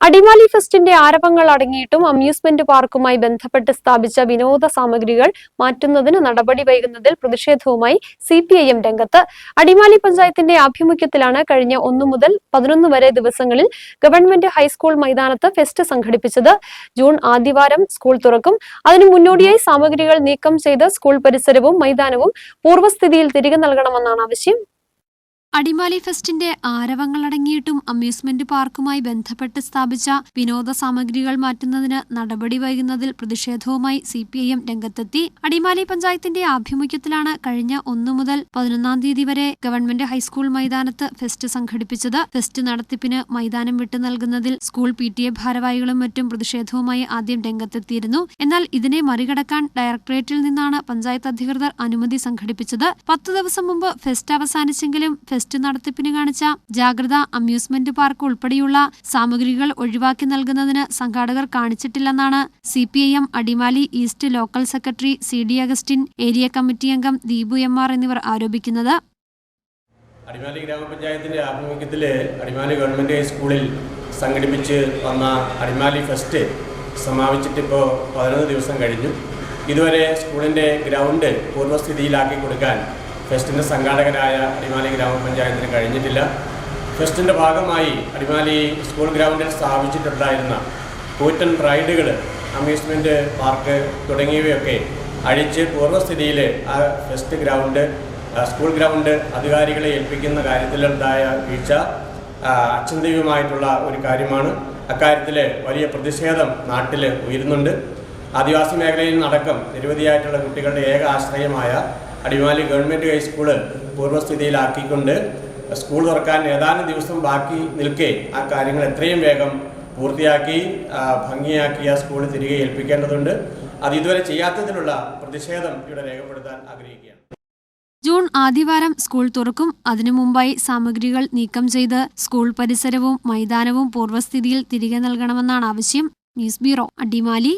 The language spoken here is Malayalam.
അടിമാലി ഫെസ്റ്റിന്റെ ആരവങ്ങൾ അടങ്ങിയിട്ടും അമ്യൂസ്മെന്റ് പാർക്കുമായി ബന്ധപ്പെട്ട് സ്ഥാപിച്ച വിനോദ സാമഗ്രികൾ മാറ്റുന്നതിന് നടപടി വൈകുന്നതിൽ പ്രതിഷേധവുമായി സി പി ഐ എം രംഗത്ത്. അടിമാലി പഞ്ചായത്തിന്റെ ആഭിമുഖ്യത്തിലാണ് കഴിഞ്ഞ ഒന്നു മുതൽ പതിനൊന്ന് വരെ ദിവസങ്ങളിൽ ഗവൺമെന്റ് ഹൈസ്കൂൾ മൈതാനത്ത് ഫെസ്റ്റ് സംഘടിപ്പിച്ചത്. ജൂൺ ആദ്യവാരം സ്കൂൾ തുറക്കും. അതിനു മുന്നോടിയായി സാമഗ്രികൾ നീക്കം ചെയ്ത് സ്കൂൾ പരിസരവും മൈതാനവും പൂർവസ്ഥിതിയിൽ തിരികെ നൽകണമെന്നാണ് ആവശ്യം. അടിമാലി ഫെസ്റ്റിന്റെ ആരവങ്ങളടങ്ങിയിട്ടും അമ്യൂസ്മെന്റ് പാർക്കുമായി ബന്ധപ്പെട്ട് സ്ഥാപിച്ച വിനോദ സാമഗ്രികൾ മാറ്റുന്നതിന് നടപടി വൈകുന്നതിൽ പ്രതിഷേധവുമായി സി പി ഐ എം രംഗത്തെത്തി. അടിമാലി പഞ്ചായത്തിന്റെ ആഭിമുഖ്യത്തിലാണ് കഴിഞ്ഞ ഒന്നു മുതൽ പതിനൊന്നാം തീയതി വരെ ഗവൺമെന്റ് ഹൈസ്കൂൾ മൈതാനത്ത് ഫെസ്റ്റ് സംഘടിപ്പിച്ചത്. ഫെസ്റ്റ് നടത്തിപ്പിന് മൈതാനം വിട്ടു നൽകുന്നതിൽ സ്കൂൾ പി ടി എ ഭാരവാഹികളും മറ്റും പ്രതിഷേധവുമായി ആദ്യം രംഗത്തെത്തിയിരുന്നു. എന്നാൽ ഇതിനെ മറികടക്കാൻ ഡയറക്ടറേറ്റിൽ നിന്നാണ് പഞ്ചായത്ത് അധികൃതർ അനുമതി സംഘടിപ്പിച്ചത്. പത്തു ദിവസം മുമ്പ് ഫെസ്റ്റ് അവസാനിച്ചെങ്കിലും ഫെസ്റ്റ് നടത്തിപ്പിന് കാണിച്ച ജാഗ്രത അമ്യൂസ്മെന്റ് പാർക്ക് ഉൾപ്പെടെയുള്ള സാമഗ്രികൾ ഒഴിവാക്കി നൽകുന്നതിന് സംഘാടകർ കാണിച്ചിട്ടില്ലെന്നാണ് C P I M Adimali east local secretary C D Augustine area committee അംഗം ദീപു എം ആർ എന്നിവർ ആരോപിക്കുന്നത്. അടിമാലി ഗ്രാമപഞ്ചായത്തിന്റെ ആഭിമുഖ്യത്തിൽ അടിമാലി ഗവൺമെന്റ് ഹൈസ്കൂളിൽ സംഘടിപ്പിച്ച് വന്ന അടിമാലി ഫെസ്റ്റ് സമാപിച്ചിട്ടിപ്പോൾ പതിനൊന്ന് ദിവസം കഴിഞ്ഞു. ഇതുവരെ സ്കൂളിന്റെ ഗ്രൗണ്ട് പൂർവസ്ഥിതിയിലാക്കി കൊടുക്കാൻ ഫെസ്റ്റിന്റെ സംഘാടകരായ അടിമാലി ഗ്രാമപഞ്ചായത്തിന് കഴിഞ്ഞിട്ടില്ല. ഫെസ്റ്റിന്റെ ഭാഗമായി അടിമാലി സ്കൂൾ ഗ്രൗണ്ടിൽ സ്ഥാപിച്ചിട്ടുണ്ടായിരുന്ന കൂറ്റൻ റൈഡുകൾ അമ്യൂസ്മെന്റ് പാർക്ക് തുടങ്ങിയവയൊക്കെ അഴിച്ച് പൂർവസ്ഥിതിയിൽ ആ ഫെസ്റ്റ് ഗ്രൗണ്ട് സ്കൂൾ ഗ്രൗണ്ട് അധികാരികളെ ഏൽപ്പിക്കുന്ന കാര്യത്തിലുണ്ടായ വീഴ്ച അച്ഛന്തീയമായിട്ടുള്ള ഒരു കാര്യമാണ്. അക്കാര്യത്തിൽ വലിയ പ്രതിഷേധം നാട്ടിൽ ഉയരുന്നുണ്ട്. ആദിവാസി മേഖലയിൽ നടക്കം നിരവധിയായിട്ടുള്ള കുട്ടികളുടെ ഏക ആശ്രയമായ അടിമാലി ഗവൺമെന്റ് ഹൈസ്കൂൾ പൂർവസ്ഥിതിയിലാക്കിക്കൊണ്ട് സ്കൂൾ തുറക്കാൻ ഏതാനും ദിവസം ബാക്കി നിൽക്കെ ആ കാര്യങ്ങൾ എത്രയും വേഗം പൂർത്തിയാക്കി ഭംഗിയാക്കി ആ സ്കൂൾ തിരികെ ഏൽപ്പിക്കേണ്ടതുണ്ട്. അത് ഇതുവരെ ചെയ്യാത്തതിലുള്ള പ്രതിഷേധം ഇവിടെ രേഖപ്പെടുത്താൻ ആഗ്രഹിക്കുകയാണ്. ജൂൺ ആദ്യവാരം സ്കൂൾ തുറക്കും. അതിനു മുമ്പായി സാമഗ്രികൾ നീക്കം ചെയ്ത് സ്കൂൾ പരിസരവും മൈതാനവും പൂർവസ്ഥിതിയിൽ തിരികെ നൽകണമെന്നാണ് ആവശ്യം. News bureau Adimali